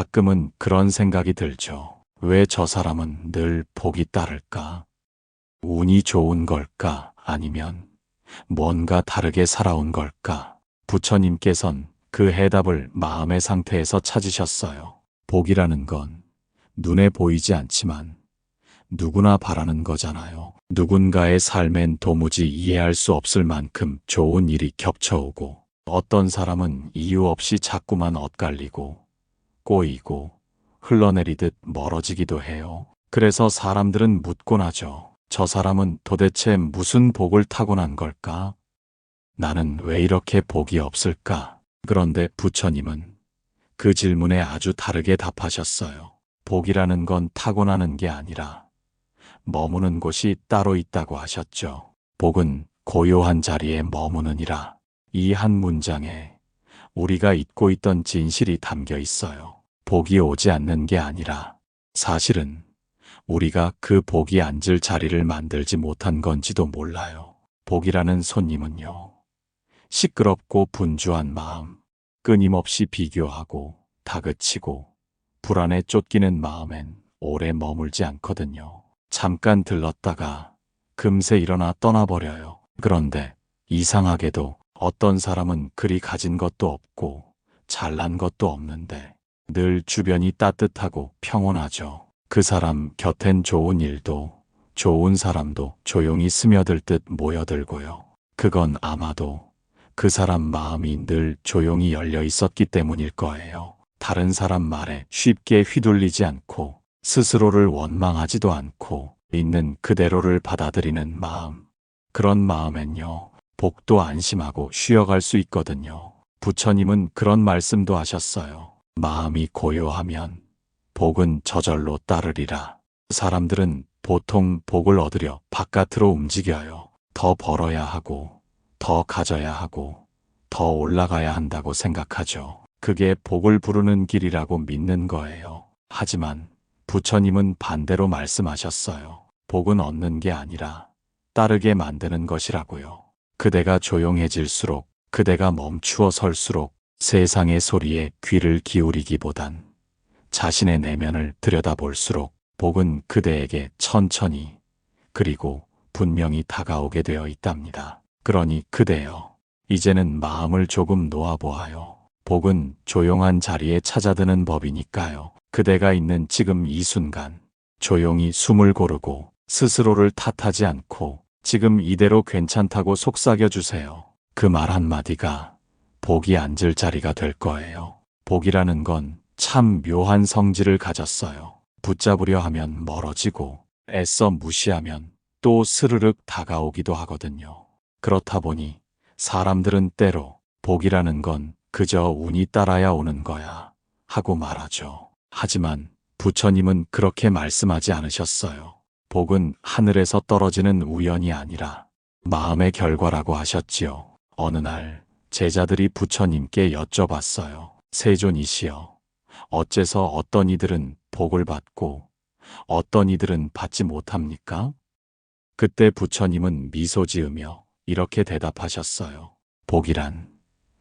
가끔은 그런 생각이 들죠. 왜 저 사람은 늘 복이 따를까? 운이 좋은 걸까? 아니면 뭔가 다르게 살아온 걸까? 부처님께선 그 해답을 마음의 상태에서 찾으셨어요. 복이라는 건 눈에 보이지 않지만 누구나 바라는 거잖아요. 누군가의 삶엔 도무지 이해할 수 없을 만큼 좋은 일이 겹쳐오고 어떤 사람은 이유 없이 자꾸만 엇갈리고 꼬이고 흘러내리듯 멀어지기도 해요. 그래서 사람들은 묻곤 하죠. 저 사람은 도대체 무슨 복을 타고난 걸까? 나는 왜 이렇게 복이 없을까? 그런데 부처님은 그 질문에 아주 다르게 답하셨어요. 복이라는 건 타고나는 게 아니라 머무는 곳이 따로 있다고 하셨죠. 복은 고요한 자리에 머무느니라. 이 한 문장에 우리가 잊고 있던 진실이 담겨 있어요. 복이 오지 않는 게 아니라 사실은 우리가 그 복이 앉을 자리를 만들지 못한 건지도 몰라요. 복이라는 손님은요. 시끄럽고 분주한 마음, 끊임없이 비교하고 다그치고 불안에 쫓기는 마음엔 오래 머물지 않거든요. 잠깐 들렀다가 금세 일어나 떠나버려요. 그런데 이상하게도 어떤 사람은 그리 가진 것도 없고 잘난 것도 없는데 늘 주변이 따뜻하고 평온하죠. 그 사람 곁엔 좋은 일도 좋은 사람도 조용히 스며들 듯 모여들고요. 그건 아마도 그 사람 마음이 늘 조용히 열려 있었기 때문일 거예요. 다른 사람 말에 쉽게 휘둘리지 않고 스스로를 원망하지도 않고 있는 그대로를 받아들이는 마음. 그런 마음엔요, 복도 안심하고 쉬어갈 수 있거든요. 부처님은 그런 말씀도 하셨어요. 마음이 고요하면 복은 저절로 따르리라. 사람들은 보통 복을 얻으려 바깥으로 움직여요. 더 벌어야 하고, 더 가져야 하고, 더 올라가야 한다고 생각하죠. 그게 복을 부르는 길이라고 믿는 거예요. 하지만 부처님은 반대로 말씀하셨어요. 복은 얻는 게 아니라 따르게 만드는 것이라고요. 그대가 조용해질수록 그대가 멈추어 설수록 세상의 소리에 귀를 기울이기보단 자신의 내면을 들여다볼수록 복은 그대에게 천천히 그리고 분명히 다가오게 되어 있답니다. 그러니 그대여, 이제는 마음을 조금 놓아보아요. 복은 조용한 자리에 찾아드는 법이니까요. 그대가 있는 지금 이 순간, 조용히 숨을 고르고 스스로를 탓하지 않고 지금 이대로 괜찮다고 속삭여 주세요. 그 말 한마디가 복이 앉을 자리가 될 거예요. 복이라는 건 참 묘한 성질을 가졌어요. 붙잡으려 하면 멀어지고 애써 무시하면 또 스르륵 다가오기도 하거든요. 그렇다 보니 사람들은 때로 복이라는 건 그저 운이 따라야 오는 거야 하고 말하죠. 하지만 부처님은 그렇게 말씀하지 않으셨어요. 복은 하늘에서 떨어지는 우연이 아니라 마음의 결과라고 하셨지요. 어느 날 제자들이 부처님께 여쭤봤어요. 세존이시여, 어째서 어떤 이들은 복을 받고 어떤 이들은 받지 못합니까? 그때 부처님은 미소 지으며 이렇게 대답하셨어요. 복이란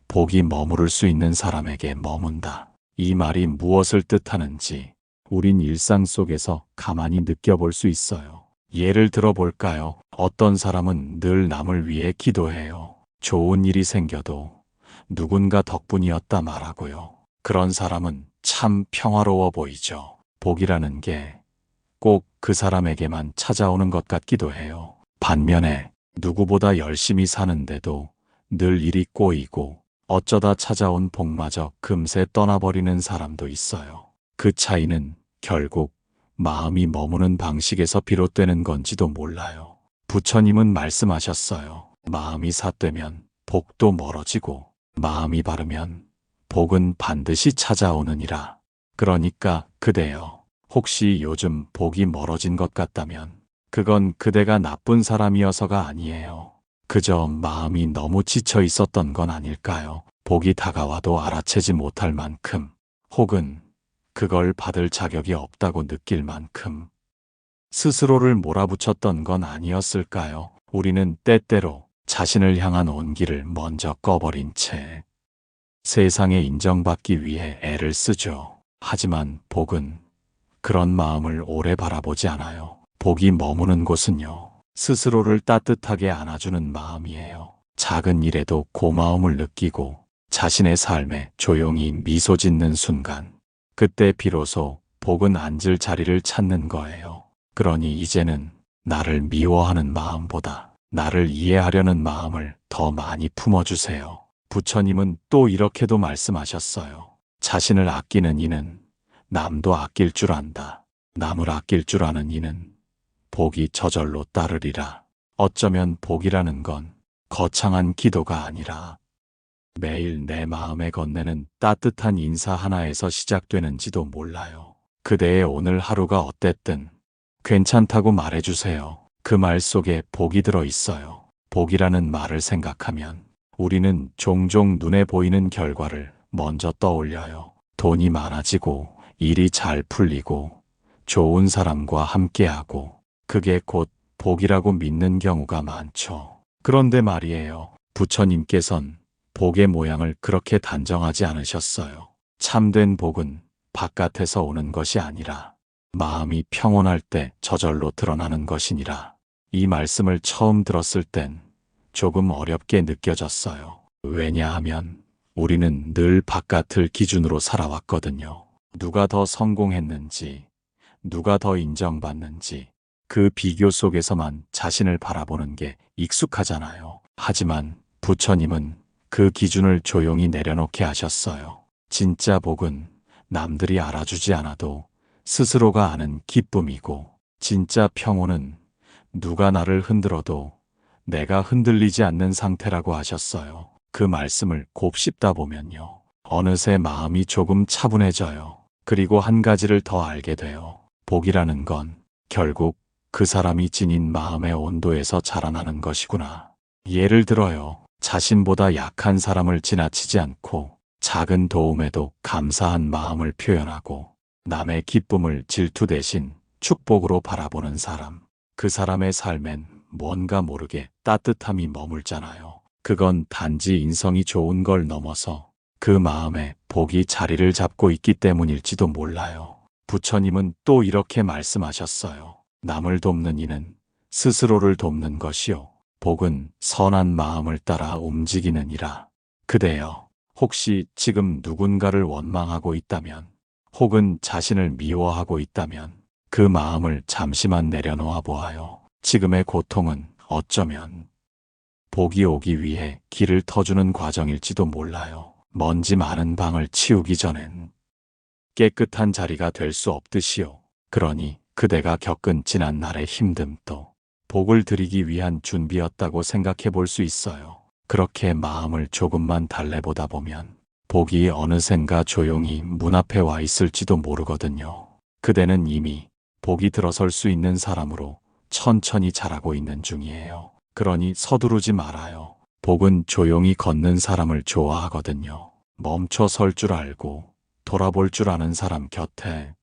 복이 머무를 수 있는 사람에게 머문다. 이 말이 무엇을 뜻하는지 우린 일상 속에서 가만히 느껴볼 수 있어요. 예를 들어 볼까요? 어떤 사람은 늘 남을 위해 기도해요. 좋은 일이 생겨도 누군가 덕분이었다 말하고요. 그런 사람은 참 평화로워 보이죠. 복이라는 게 꼭 그 사람에게만 찾아오는 것 같기도 해요. 반면에 누구보다 열심히 사는데도 늘 일이 꼬이고 어쩌다 찾아온 복마저 금세 떠나버리는 사람도 있어요. 그 차이는 결국 마음이 머무는 방식에서 비롯되는 건지도 몰라요. 부처님은 말씀하셨어요. 마음이 삿되면 복도 멀어지고 마음이 바르면 복은 반드시 찾아오느니라. 그러니까 그대여, 혹시 요즘 복이 멀어진 것 같다면 그건 그대가 나쁜 사람이어서가 아니에요. 그저 마음이 너무 지쳐 있었던 건 아닐까요? 복이 다가와도 알아채지 못할 만큼, 혹은 그걸 받을 자격이 없다고 느낄 만큼, 스스로를 몰아붙였던 건 아니었을까요? 우리는 때때로 자신을 향한 온기를 먼저 꺼버린 채 세상에 인정받기 위해 애를 쓰죠. 하지만 복은 그런 마음을 오래 바라보지 않아요. 복이 머무는 곳은요. 스스로를 따뜻하게 안아주는 마음이에요. 작은 일에도 고마움을 느끼고 자신의 삶에 조용히 미소 짓는 순간, 그때 비로소 복은 앉을 자리를 찾는 거예요. 그러니 이제는 나를 미워하는 마음보다 나를 이해하려는 마음을 더 많이 품어주세요. 부처님은 또 이렇게도 말씀하셨어요. 자신을 아끼는 이는 남도 아낄 줄 안다. 남을 아낄 줄 아는 이는 복이 저절로 따르리라. 어쩌면 복이라는 건 거창한 기도가 아니라 매일 내 마음에 건네는 따뜻한 인사 하나에서 시작되는지도 몰라요. 그대의 오늘 하루가 어땠든 괜찮다고 말해주세요. 그 말 속에 복이 들어 있어요. 복이라는 말을 생각하면 우리는 종종 눈에 보이는 결과를 먼저 떠올려요. 돈이 많아지고 일이 잘 풀리고 좋은 사람과 함께하고 그게 곧 복이라고 믿는 경우가 많죠. 그런데 말이에요. 부처님께선 복의 모양을 그렇게 단정하지 않으셨어요. 참된 복은 바깥에서 오는 것이 아니라 마음이 평온할 때 저절로 드러나는 것이니라. 이 말씀을 처음 들었을 땐 조금 어렵게 느껴졌어요. 왜냐하면 우리는 늘 바깥을 기준으로 살아왔거든요. 누가 더 성공했는지, 누가 더 인정받는지, 그 비교 속에서만 자신을 바라보는 게 익숙하잖아요. 하지만 부처님은 그 기준을 조용히 내려놓게 하셨어요. 진짜 복은 남들이 알아주지 않아도 스스로가 아는 기쁨이고, 진짜 평온은 누가 나를 흔들어도 내가 흔들리지 않는 상태라고 하셨어요. 그 말씀을 곱씹다 보면요. 어느새 마음이 조금 차분해져요. 그리고 한 가지를 더 알게 돼요. 복이라는 건 결국 그 사람이 지닌 마음의 온도에서 자라나는 것이구나. 예를 들어요. 자신보다 약한 사람을 지나치지 않고 작은 도움에도 감사한 마음을 표현하고 남의 기쁨을 질투 대신 축복으로 바라보는 사람. 그 사람의 삶엔 뭔가 모르게 따뜻함이 머물잖아요. 그건 단지 인성이 좋은 걸 넘어서 그 마음에 복이 자리를 잡고 있기 때문일지도 몰라요. 부처님은 또 이렇게 말씀하셨어요. 남을 돕는 이는 스스로를 돕는 것이요. 복은 선한 마음을 따라 움직이는 이라. 그대여, 혹시 지금 누군가를 원망하고 있다면, 혹은 자신을 미워하고 있다면, 그 마음을 잠시만 내려놓아 보아요. 지금의 고통은 어쩌면 복이 오기 위해 길을 터주는 과정일지도 몰라요. 먼지 많은 방을 치우기 전엔 깨끗한 자리가 될 수 없듯이요. 그러니 그대가 겪은 지난 날의 힘듦도 복을 드리기 위한 준비였다고 생각해 볼 수 있어요. 그렇게 마음을 조금만 달래보다 보면 복이 어느샌가 조용히 문 앞에 와 있을지도 모르거든요. 그대는 이미 복이 들어설 수 있는 사람으로 천천히 자라고 있는 중이에요. 그러니 서두르지 말아요. 복은 조용히 걷는 사람을 좋아하거든요. 멈춰 설 줄 알고 돌아볼 줄 아는 사람 곁에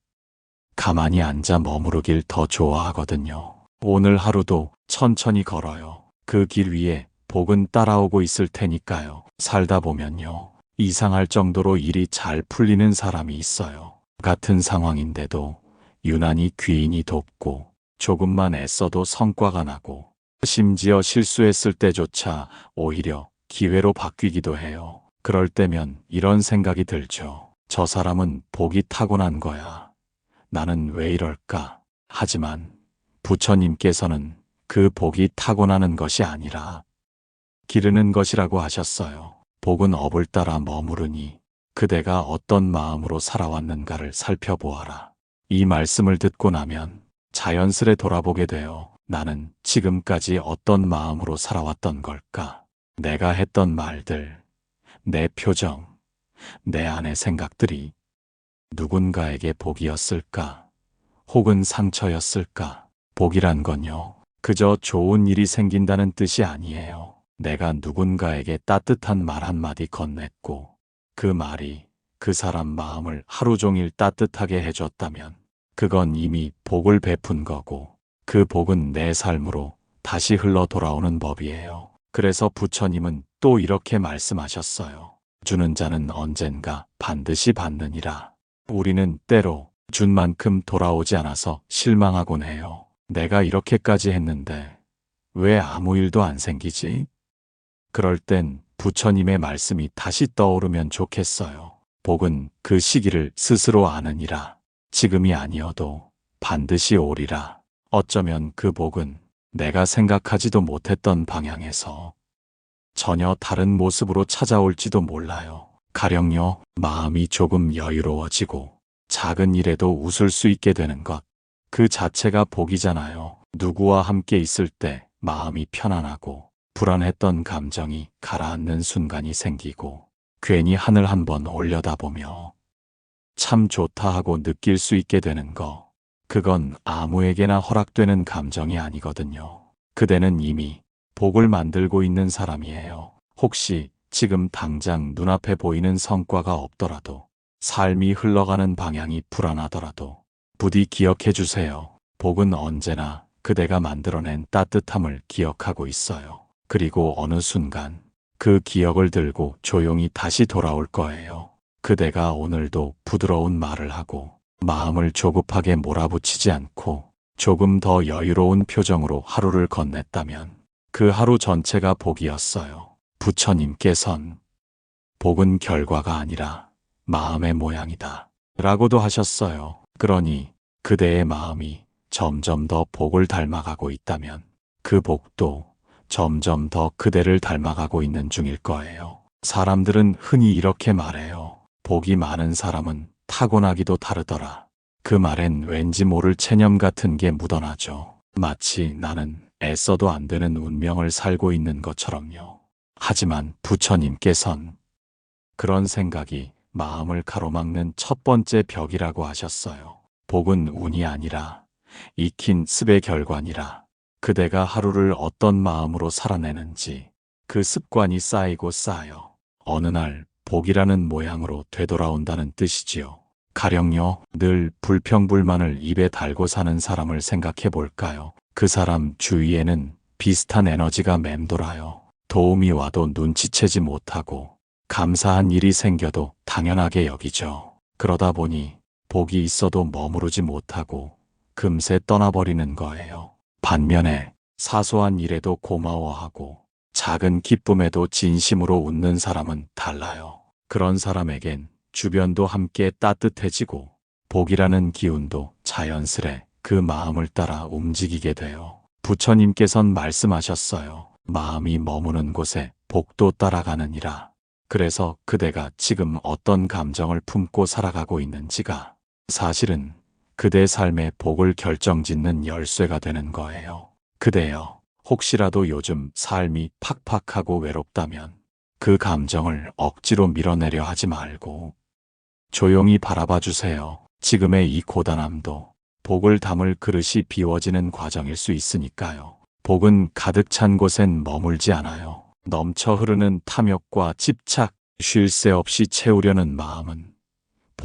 가만히 앉아 머무르길 더 좋아하거든요. 오늘 하루도 천천히 걸어요. 그 길 위에 복은 따라오고 있을 테니까요. 살다 보면요. 이상할 정도로 일이 잘 풀리는 사람이 있어요. 같은 상황인데도 유난히 귀인이 돕고 조금만 애써도 성과가 나고 심지어 실수했을 때조차 오히려 기회로 바뀌기도 해요. 그럴 때면 이런 생각이 들죠. 저 사람은 복이 타고난 거야. 나는 왜 이럴까? 하지만 부처님께서는 그 복이 타고나는 것이 아니라 기르는 것이라고 하셨어요. 복은 업을 따라 머무르니 그대가 어떤 마음으로 살아왔는가를 살펴보아라. 이 말씀을 듣고 나면 자연스레 돌아보게 되어 나는 지금까지 어떤 마음으로 살아왔던 걸까? 내가 했던 말들, 내 표정, 내 안의 생각들이 누군가에게 복이었을까? 혹은 상처였을까? 복이란 건요, 그저 좋은 일이 생긴다는 뜻이 아니에요. 내가 누군가에게 따뜻한 말 한마디 건넸고, 그 말이 그 사람 마음을 하루 종일 따뜻하게 해줬다면, 그건 이미 복을 베푼 거고, 그 복은 내 삶으로 다시 흘러 돌아오는 법이에요. 그래서 부처님은 또 이렇게 말씀하셨어요. 주는 자는 언젠가 반드시 받느니라. 우리는 때로 준 만큼 돌아오지 않아서 실망하곤 해요. 내가 이렇게까지 했는데 왜 아무 일도 안 생기지? 그럴 땐 부처님의 말씀이 다시 떠오르면 좋겠어요. 복은 그 시기를 스스로 아느니라. 지금이 아니어도 반드시 오리라. 어쩌면 그 복은 내가 생각하지도 못했던 방향에서 전혀 다른 모습으로 찾아올지도 몰라요. 가령요, 마음이 조금 여유로워지고 작은 일에도 웃을 수 있게 되는 것. 그 자체가 복이잖아요. 누구와 함께 있을 때 마음이 편안하고 불안했던 감정이 가라앉는 순간이 생기고 괜히 하늘 한번 올려다보며 참 좋다 하고 느낄 수 있게 되는 거. 그건 아무에게나 허락되는 감정이 아니거든요. 그대는 이미 복을 만들고 있는 사람이에요. 혹시 지금 당장 눈앞에 보이는 성과가 없더라도 삶이 흘러가는 방향이 불안하더라도 부디 기억해 주세요. 복은 언제나 그대가 만들어낸 따뜻함을 기억하고 있어요. 그리고 어느 순간 그 기억을 들고 조용히 다시 돌아올 거예요. 그대가 오늘도 부드러운 말을 하고 마음을 조급하게 몰아붙이지 않고 조금 더 여유로운 표정으로 하루를 건넸다면 그 하루 전체가 복이었어요. 부처님께선 복은 결과가 아니라 마음의 모양이다. 라고도 하셨어요. 그러니 그대의 마음이 점점 더 복을 닮아가고 있다면 그 복도 점점 더 그대를 닮아가고 있는 중일 거예요. 사람들은 흔히 이렇게 말해요. 복이 많은 사람은 타고나기도 다르더라. 그 말엔 왠지 모를 체념 같은 게 묻어나죠. 마치 나는 애써도 안 되는 운명을 살고 있는 것처럼요. 하지만 부처님께선 그런 생각이 마음을 가로막는 첫 번째 벽이라고 하셨어요. 복은 운이 아니라 익힌 습의 결과니라. 그대가 하루를 어떤 마음으로 살아내는지 그 습관이 쌓이고 쌓여 어느 날 복이라는 모양으로 되돌아온다는 뜻이지요. 가령요, 늘 불평불만을 입에 달고 사는 사람을 생각해 볼까요? 그 사람 주위에는 비슷한 에너지가 맴돌아요. 도움이 와도 눈치채지 못하고 감사한 일이 생겨도 당연하게 여기죠. 그러다 보니 복이 있어도 머무르지 못하고 금세 떠나버리는 거예요. 반면에 사소한 일에도 고마워하고 작은 기쁨에도 진심으로 웃는 사람은 달라요. 그런 사람에겐 주변도 함께 따뜻해지고 복이라는 기운도 자연스레 그 마음을 따라 움직이게 돼요. 부처님께선 말씀하셨어요. 마음이 머무는 곳에 복도 따라가느니라. 그래서 그대가 지금 어떤 감정을 품고 살아가고 있는지가 사실은 그대 삶의 복을 결정짓는 열쇠가 되는 거예요. 그대여, 혹시라도 요즘 삶이 팍팍하고 외롭다면 그 감정을 억지로 밀어내려 하지 말고 조용히 바라봐 주세요. 지금의 이 고단함도 복을 담을 그릇이 비워지는 과정일 수 있으니까요. 복은 가득 찬 곳엔 머물지 않아요. 넘쳐 흐르는 탐욕과 집착, 쉴 새 없이 채우려는 마음은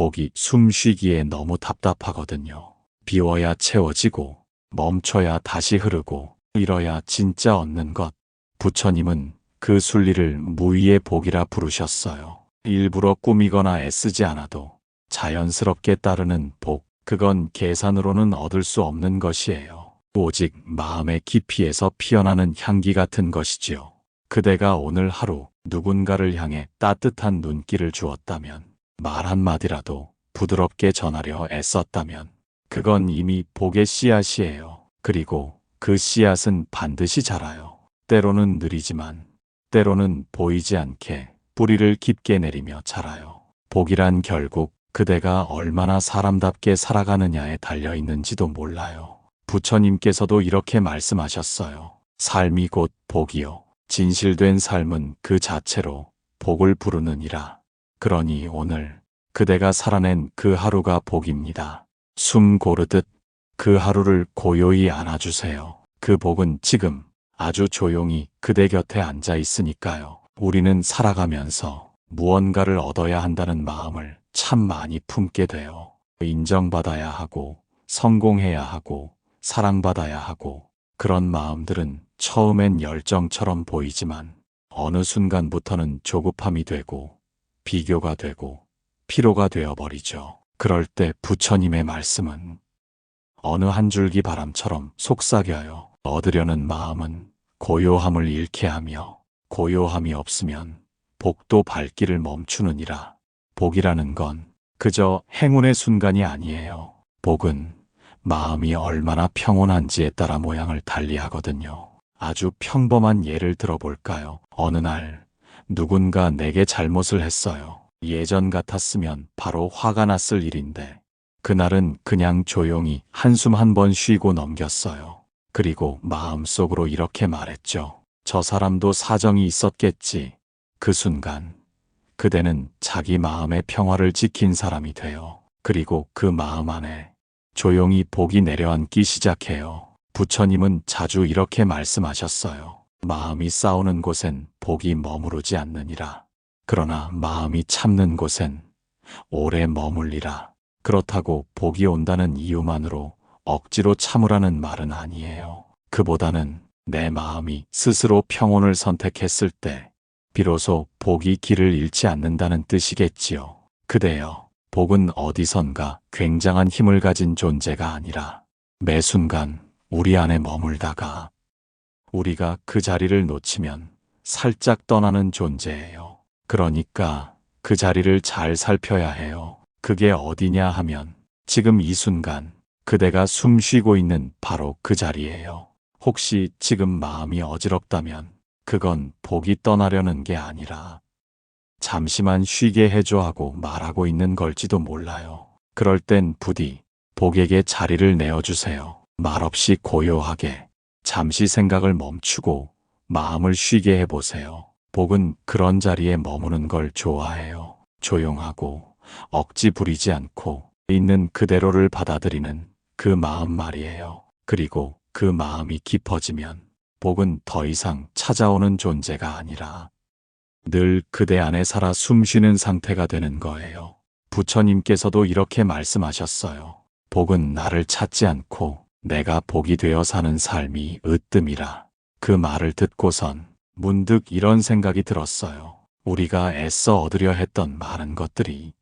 복이 숨 쉬기에 너무 답답하거든요. 비워야 채워지고 멈춰야 다시 흐르고 이뤄야 진짜 얻는 것. 부처님은 그 순리를 무위의 복이라 부르셨어요. 일부러 꾸미거나 애쓰지 않아도 자연스럽게 따르는 복. 그건 계산으로는 얻을 수 없는 것이에요. 오직 마음의 깊이에서 피어나는 향기 같은 것이지요. 그대가 오늘 하루 누군가를 향해 따뜻한 눈길을 주었다면, 말 한마디라도 부드럽게 전하려 애썼다면, 그건 이미 복의 씨앗이에요. 그리고 그 씨앗은 반드시 자라요. 때로는 느리지만, 때로는 보이지 않게 뿌리를 깊게 내리며 자라요. 복이란 결국 그대가 얼마나 사람답게 살아가느냐에 달려 있는지도 몰라요. 부처님께서도 이렇게 말씀하셨어요. 삶이 곧 복이요. 진실된 삶은 그 자체로 복을 부르느니라. 그러니 오늘 그대가 살아낸 그 하루가 복입니다. 숨 고르듯 그 하루를 고요히 안아주세요. 그 복은 지금 아주 조용히 그대 곁에 앉아 있으니까요. 우리는 살아가면서 무언가를 얻어야 한다는 마음을 참 많이 품게 돼요. 인정받아야 하고, 성공해야 하고, 사랑받아야 하고, 그런 마음들은 처음엔 열정처럼 보이지만, 어느 순간부터는 조급함이 되고, 비교가 되고, 피로가 되어버리죠. 그럴 때 부처님의 말씀은 어느 한 줄기 바람처럼 속삭여요. 얻으려는 마음은 고요함을 잃게 하며 고요함이 없으면 복도 발길을 멈추느니라. 복이라는 건 그저 행운의 순간이 아니에요. 복은 마음이 얼마나 평온한지에 따라 모양을 달리하거든요. 아주 평범한 예를 들어볼까요? 어느 날 누군가 내게 잘못을 했어요. 예전 같았으면 바로 화가 났을 일인데 그날은 그냥 조용히 한숨 한 번 쉬고 넘겼어요. 그리고 마음속으로 이렇게 말했죠. 저 사람도 사정이 있었겠지. 그 순간 그대는 자기 마음의 평화를 지킨 사람이 돼요. 그리고 그 마음 안에 조용히 복이 내려앉기 시작해요. 부처님은 자주 이렇게 말씀하셨어요. 마음이 싸우는 곳엔 복이 머무르지 않느니라. 그러나 마음이 참는 곳엔 오래 머물리라. 그렇다고 복이 온다는 이유만으로 억지로 참으라는 말은 아니에요. 그보다는 내 마음이 스스로 평온을 선택했을 때 비로소 복이 길을 잃지 않는다는 뜻이겠지요. 그대여, 복은 어디선가 굉장한 힘을 가진 존재가 아니라 매 순간 우리 안에 머물다가 우리가 그 자리를 놓치면 살짝 떠나는 존재예요. 그러니까 그 자리를 잘 살펴야 해요. 그게 어디냐 하면 지금 이 순간 그대가 숨 쉬고 있는 바로 그 자리예요. 혹시 지금 마음이 어지럽다면 그건 복이 떠나려는 게 아니라 잠시만 쉬게 해줘 하고 말하고 있는 걸지도 몰라요. 그럴 땐 부디 복에게 자리를 내어주세요. 말없이 고요하게 잠시 생각을 멈추고 마음을 쉬게 해보세요. 복은 그런 자리에 머무는 걸 좋아해요. 조용하고 억지 부리지 않고 있는 그대로를 받아들이는 그 마음 말이에요. 그리고 그 마음이 깊어지면 복은 더 이상 찾아오는 존재가 아니라 늘 그대 안에 살아 숨쉬는 상태가 되는 거예요. 부처님께서도 이렇게 말씀하셨어요. 복은 나를 찾지 않고 내가 복이 되어 사는 삶이 으뜸이라. 그 말을 듣고선 문득 이런 생각이 들었어요. 우리가 애써 얻으려 했던 많은 것들이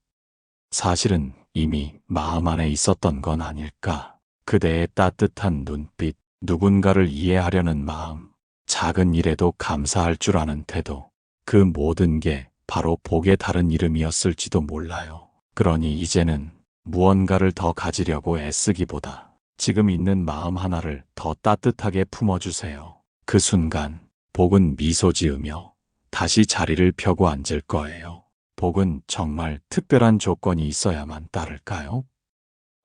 사실은 이미 마음 안에 있었던 건 아닐까. 그대의 따뜻한 눈빛, 누군가를 이해하려는 마음, 작은 일에도 감사할 줄 아는 태도, 그 모든 게 바로 복의 다른 이름이었을지도 몰라요. 그러니 이제는 무언가를 더 가지려고 애쓰기보다 지금 있는 마음 하나를 더 따뜻하게 품어주세요. 그 순간 복은 미소 지으며 다시 자리를 펴고 앉을 거예요. 복은 정말 특별한 조건이 있어야만 따를까요?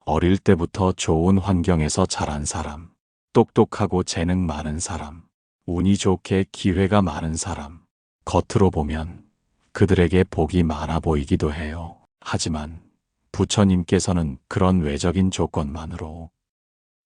어릴 때부터 좋은 환경에서 자란 사람, 똑똑하고 재능 많은 사람, 운이 좋게 기회가 많은 사람, 겉으로 보면 그들에게 복이 많아 보이기도 해요. 하지만 부처님께서는 그런 외적인 조건만으로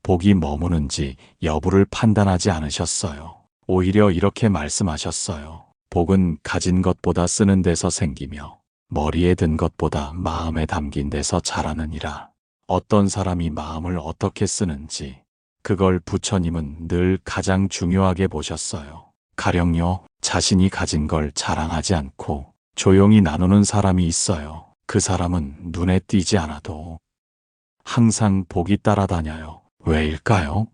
복이 머무는지 여부를 판단하지 않으셨어요. 오히려 이렇게 말씀하셨어요. 복은 가진 것보다 쓰는 데서 생기며 머리에 든 것보다 마음에 담긴 데서 자라느니라. 어떤 사람이 마음을 어떻게 쓰는지 그걸 부처님은 늘 가장 중요하게 보셨어요. 가령요, 자신이 가진 걸 자랑하지 않고 조용히 나누는 사람이 있어요. 그 사람은 눈에 띄지 않아도 항상 복이 따라다녀요. 왜일까요?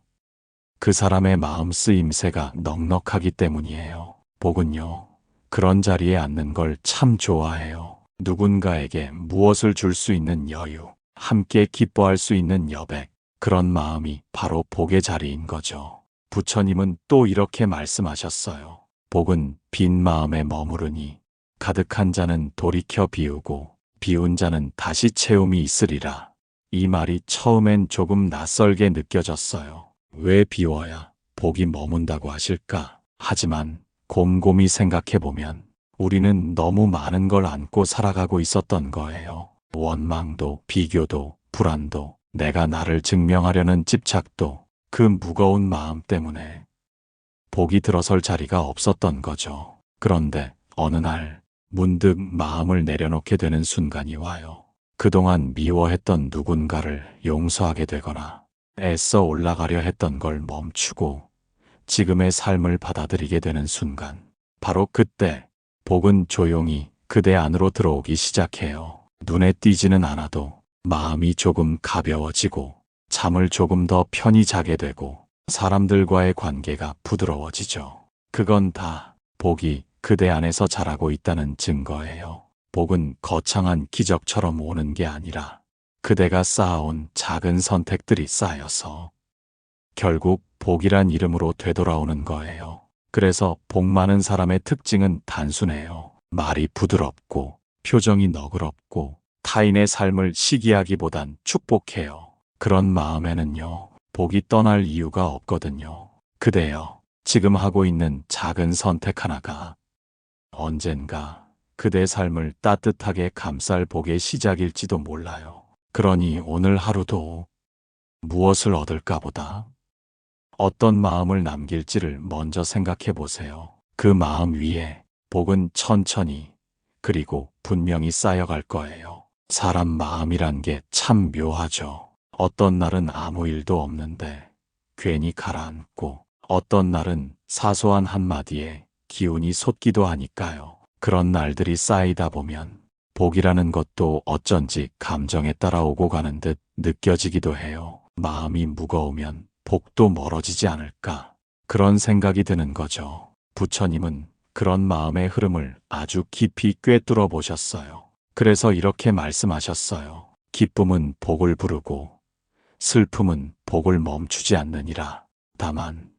그 사람의 마음 쓰임새가 넉넉하기 때문이에요. 복은요, 그런 자리에 앉는 걸 참 좋아해요. 누군가에게 무엇을 줄 수 있는 여유, 함께 기뻐할 수 있는 여백, 그런 마음이 바로 복의 자리인 거죠. 부처님은 또 이렇게 말씀하셨어요. 복은 빈 마음에 머무르니 가득한 자는 돌이켜 비우고 비운 자는 다시 채움이 있으리라. 이 말이 처음엔 조금 낯설게 느껴졌어요. 왜 비워야 복이 머문다고 하실까? 하지만 곰곰이 생각해보면 우리는 너무 많은 걸 안고 살아가고 있었던 거예요. 원망도, 비교도, 불안도, 내가 나를 증명하려는 집착도, 그 무거운 마음 때문에 복이 들어설 자리가 없었던 거죠. 그런데 어느 날 문득 마음을 내려놓게 되는 순간이 와요. 그동안 미워했던 누군가를 용서하게 되거나 애써 올라가려 했던 걸 멈추고 지금의 삶을 받아들이게 되는 순간. 바로 그때 복은 조용히 그대 안으로 들어오기 시작해요. 눈에 띄지는 않아도 마음이 조금 가벼워지고 잠을 조금 더 편히 자게 되고 사람들과의 관계가 부드러워지죠. 그건 다 복이 그대 안에서 자라고 있다는 증거예요. 복은 거창한 기적처럼 오는 게 아니라 그대가 쌓아온 작은 선택들이 쌓여서 결국 복이란 이름으로 되돌아오는 거예요. 그래서 복 많은 사람의 특징은 단순해요. 말이 부드럽고 표정이 너그럽고 타인의 삶을 시기하기보단 축복해요. 그런 마음에는요, 복이 떠날 이유가 없거든요. 그대여, 지금 하고 있는 작은 선택 하나가 언젠가 그대 삶을 따뜻하게 감쌀 복의 시작일지도 몰라요. 그러니 오늘 하루도 무엇을 얻을까 보다 어떤 마음을 남길지를 먼저 생각해 보세요. 그 마음 위에 복은 천천히 그리고 분명히 쌓여갈 거예요. 사람 마음이란 게 참 묘하죠. 어떤 날은 아무 일도 없는데 괜히 가라앉고 어떤 날은 사소한 한마디에 기운이 솟기도 하니까요. 그런 날들이 쌓이다 보면 복이라는 것도 어쩐지 감정에 따라 오고 가는 듯 느껴지기도 해요. 마음이 무거우면 복도 멀어지지 않을까. 그런 생각이 드는 거죠. 부처님은 그런 마음의 흐름을 아주 깊이 꿰뚫어 보셨어요. 그래서 이렇게 말씀하셨어요. 기쁨은 복을 부르고 슬픔은 복을 멈추지 않느니라. 다만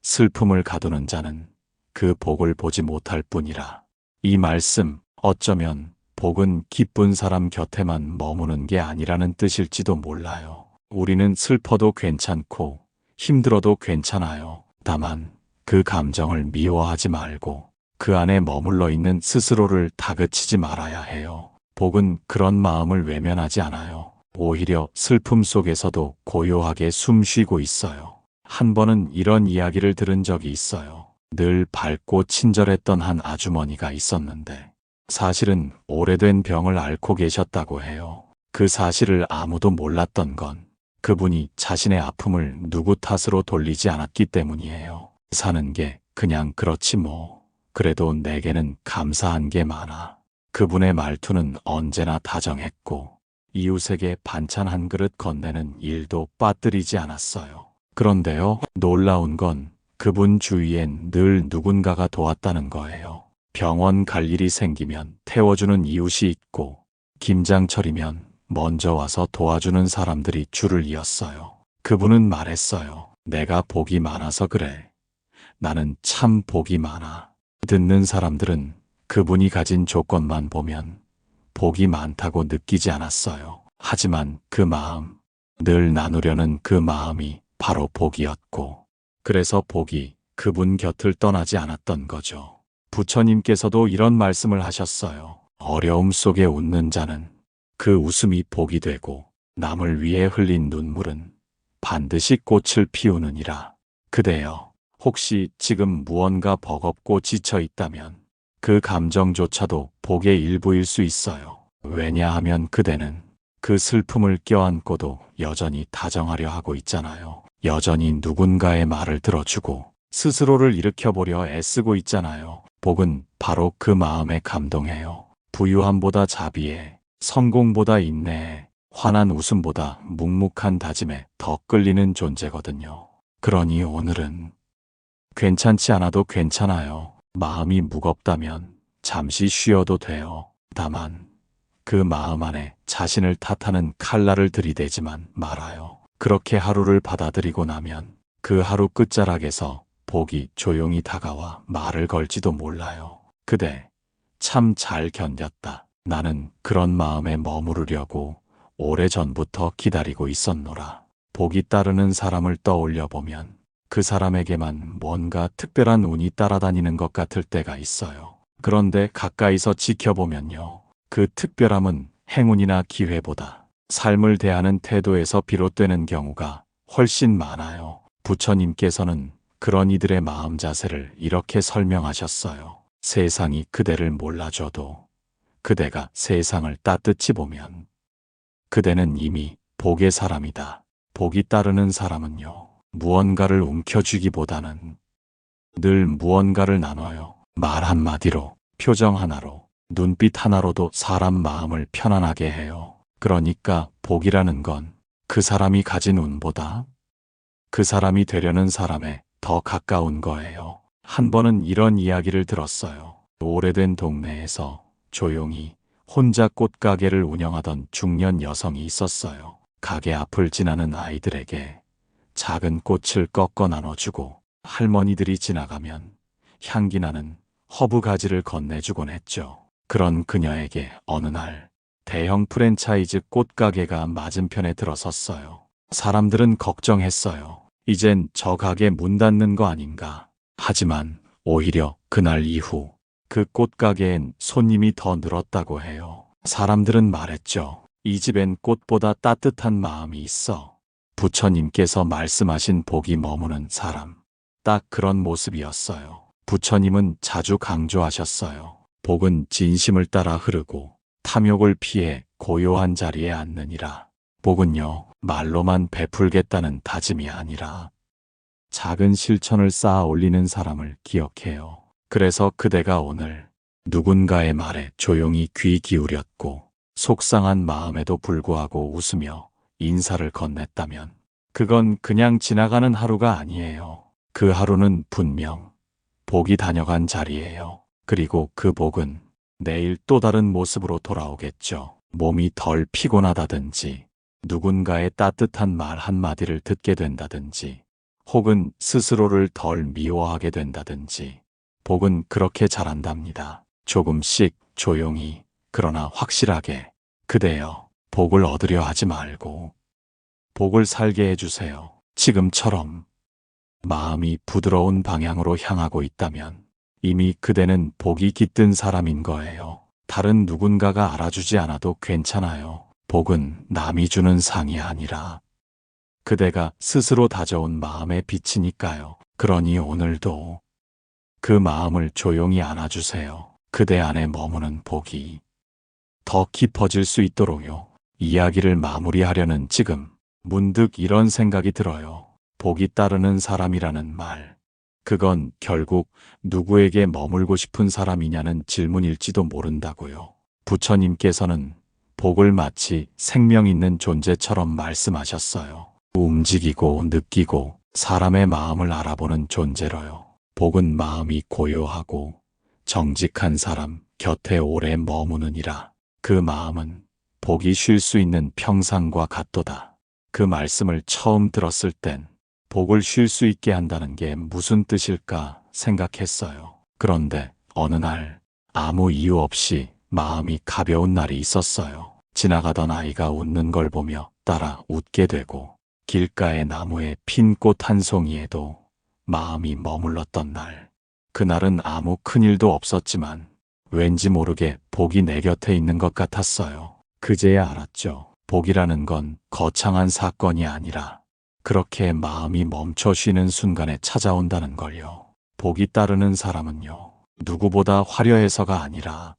슬픔을 가두는 자는 그 복을 보지 못할 뿐이라. 이 말씀 어쩌면 복은 기쁜 사람 곁에만 머무는 게 아니라는 뜻일지도 몰라요. 우리는 슬퍼도 괜찮고 힘들어도 괜찮아요. 다만 그 감정을 미워하지 말고 그 안에 머물러 있는 스스로를 다그치지 말아야 해요. 복은 그런 마음을 외면하지 않아요. 오히려 슬픔 속에서도 고요하게 숨 쉬고 있어요. 한 번은 이런 이야기를 들은 적이 있어요. 늘 밝고 친절했던 한 아주머니가 있었는데 사실은 오래된 병을 앓고 계셨다고 해요. 그 사실을 아무도 몰랐던 건 그분이 자신의 아픔을 누구 탓으로 돌리지 않았기 때문이에요. 사는 게 그냥 그렇지 뭐. 그래도 내게는 감사한 게 많아. 그분의 말투는 언제나 다정했고 이웃에게 반찬 한 그릇 건네는 일도 빠뜨리지 않았어요. 그런데요, 놀라운 건 그분 주위엔 늘 누군가가 도왔다는 거예요. 병원 갈 일이 생기면 태워주는 이웃이 있고, 김장철이면 먼저 와서 도와주는 사람들이 줄을 이었어요. 그분은 말했어요. 내가 복이 많아서 그래. 나는 참 복이 많아. 듣는 사람들은 그분이 가진 조건만 보면 복이 많다고 느끼지 않았어요. 하지만 그 마음, 늘 나누려는 그 마음이 바로 복이었고, 그래서 복이 그분 곁을 떠나지 않았던 거죠. 부처님께서도 이런 말씀을 하셨어요. 어려움 속에 웃는 자는 그 웃음이 복이 되고 남을 위해 흘린 눈물은 반드시 꽃을 피우느니라. 그대여, 혹시 지금 무언가 버겁고 지쳐 있다면 그 감정조차도 복의 일부일 수 있어요. 왜냐하면 그대는 그 슬픔을 껴안고도 여전히 다정하려 하고 있잖아요. 여전히 누군가의 말을 들어주고 스스로를 일으켜보려 애쓰고 있잖아요. 복은 바로 그 마음에 감동해요. 부유함보다 자비에, 성공보다 인내에, 환한 웃음보다 묵묵한 다짐에 더 끌리는 존재거든요. 그러니 오늘은 괜찮지 않아도 괜찮아요. 마음이 무겁다면 잠시 쉬어도 돼요. 다만 그 마음 안에 자신을 탓하는 칼날을 들이대지만 말아요. 그렇게 하루를 받아들이고 나면 그 하루 끝자락에서 복이 조용히 다가와 말을 걸지도 몰라요. 그대 참 잘 견뎠다. 나는 그런 마음에 머무르려고 오래전부터 기다리고 있었노라. 복이 따르는 사람을 떠올려 보면 그 사람에게만 뭔가 특별한 운이 따라다니는 것 같을 때가 있어요. 그런데 가까이서 지켜보면요. 그 특별함은 행운이나 기회보다 삶을 대하는 태도에서 비롯되는 경우가 훨씬 많아요. 부처님께서는 그런 이들의 마음 자세를 이렇게 설명하셨어요. 세상이 그대를 몰라줘도 그대가 세상을 따뜻히 보면 그대는 이미 복의 사람이다. 복이 따르는 사람은요. 무언가를 움켜쥐기보다는 늘 무언가를 나눠요. 말 한마디로, 표정 하나로, 눈빛 하나로도 사람 마음을 편안하게 해요. 그러니까 복이라는 건 그 사람이 가진 운보다 그 사람이 되려는 사람에 더 가까운 거예요. 한 번은 이런 이야기를 들었어요. 오래된 동네에서 조용히 혼자 꽃가게를 운영하던 중년 여성이 있었어요. 가게 앞을 지나는 아이들에게 작은 꽃을 꺾어 나눠주고 할머니들이 지나가면 향기 나는 허브 가지를 건네주곤 했죠. 그런 그녀에게 어느 날 대형 프랜차이즈 꽃가게가 맞은편에 들어섰어요. 사람들은 걱정했어요. 이젠 저 가게 문 닫는 거 아닌가. 하지만 오히려 그날 이후 그 꽃가게엔 손님이 더 늘었다고 해요. 사람들은 말했죠. 이 집엔 꽃보다 따뜻한 마음이 있어. 부처님께서 말씀하신 복이 머무는 사람. 딱 그런 모습이었어요. 부처님은 자주 강조하셨어요. 복은 진심을 따라 흐르고 탐욕을 피해 고요한 자리에 앉느니라. 복은요, 말로만 베풀겠다는 다짐이 아니라 작은 실천을 쌓아 올리는 사람을 기억해요. 그래서 그대가 오늘 누군가의 말에 조용히 귀 기울였고 속상한 마음에도 불구하고 웃으며 인사를 건넸다면 그건 그냥 지나가는 하루가 아니에요. 그 하루는 분명 복이 다녀간 자리예요. 그리고 그 복은 내일 또 다른 모습으로 돌아오겠죠. 몸이 덜 피곤하다든지 누군가의 따뜻한 말 한마디를 듣게 된다든지 혹은 스스로를 덜 미워하게 된다든지 복은 그렇게 자란답니다. 조금씩 조용히 그러나 확실하게 그대여 복을 얻으려 하지 말고 복을 살게 해주세요. 지금처럼 마음이 부드러운 방향으로 향하고 있다면 이미 그대는 복이 깃든 사람인 거예요. 다른 누군가가 알아주지 않아도 괜찮아요. 복은 남이 주는 상이 아니라 그대가 스스로 다져온 마음의 빛이니까요. 그러니 오늘도 그 마음을 조용히 안아주세요. 그대 안에 머무는 복이 더 깊어질 수 있도록요. 이야기를 마무리하려는 지금 문득 이런 생각이 들어요. 복이 따르는 사람이라는 말. 그건 결국 누구에게 머물고 싶은 사람이냐는 질문일지도 모른다고요. 부처님께서는 복을 마치 생명 있는 존재처럼 말씀하셨어요. 움직이고 느끼고 사람의 마음을 알아보는 존재로요. 복은 마음이 고요하고 정직한 사람 곁에 오래 머무느니라. 그 마음은 복이 쉴 수 있는 평상과 같도다. 그 말씀을 처음 들었을 땐 복을 쉴 수 있게 한다는 게 무슨 뜻일까 생각했어요. 그런데 어느 날 아무 이유 없이 마음이 가벼운 날이 있었어요. 지나가던 아이가 웃는 걸 보며 따라 웃게 되고 길가의 나무에 핀 꽃 한 송이에도 마음이 머물렀던 날. 그날은 아무 큰일도 없었지만 왠지 모르게 복이 내 곁에 있는 것 같았어요. 그제야 알았죠. 복이라는 건 거창한 사건이 아니라 그렇게 마음이 멈춰 쉬는 순간에 찾아온다는 걸요. 복이 따르는 사람은요. 누구보다 화려해서가 아니라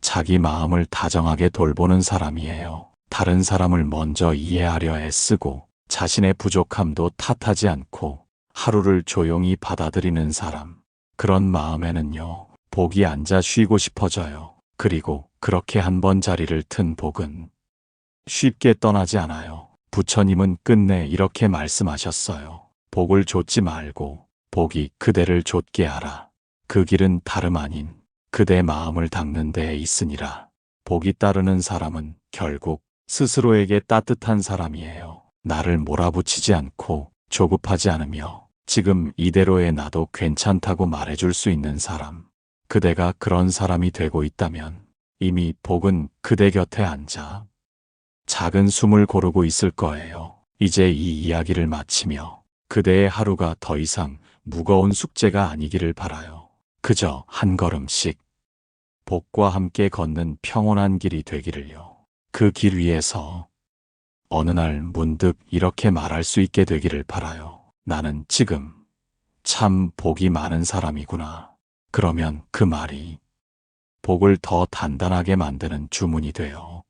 자기 마음을 다정하게 돌보는 사람이에요. 다른 사람을 먼저 이해하려 애쓰고 자신의 부족함도 탓하지 않고 하루를 조용히 받아들이는 사람. 그런 마음에는요, 복이 앉아 쉬고 싶어져요. 그리고 그렇게 한번 자리를 튼 복은 쉽게 떠나지 않아요. 부처님은 끝내 이렇게 말씀하셨어요. 복을 좇지 말고 복이 그대를 좇게 하라. 그 길은 다름 아닌 그대 마음을 닦는 데에 있으니라. 복이 따르는 사람은 결국 스스로에게 따뜻한 사람이에요. 나를 몰아붙이지 않고 조급하지 않으며 지금 이대로의 나도 괜찮다고 말해줄 수 있는 사람. 그대가 그런 사람이 되고 있다면 이미 복은 그대 곁에 앉아 작은 숨을 고르고 있을 거예요. 이제 이 이야기를 마치며 그대의 하루가 더 이상 무거운 숙제가 아니기를 바라요. 그저 한 걸음씩 복과 함께 걷는 평온한 길이 되기를요. 그 길 위에서 어느 날 문득 이렇게 말할 수 있게 되기를 바라요. 나는 지금 참 복이 많은 사람이구나. 그러면 그 말이 복을 더 단단하게 만드는 주문이 되어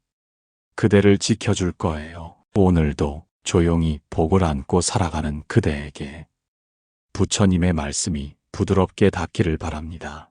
그대를 지켜줄 거예요. 오늘도 조용히 복을 안고 살아가는 그대에게 부처님의 말씀이 부드럽게 닿기를 바랍니다.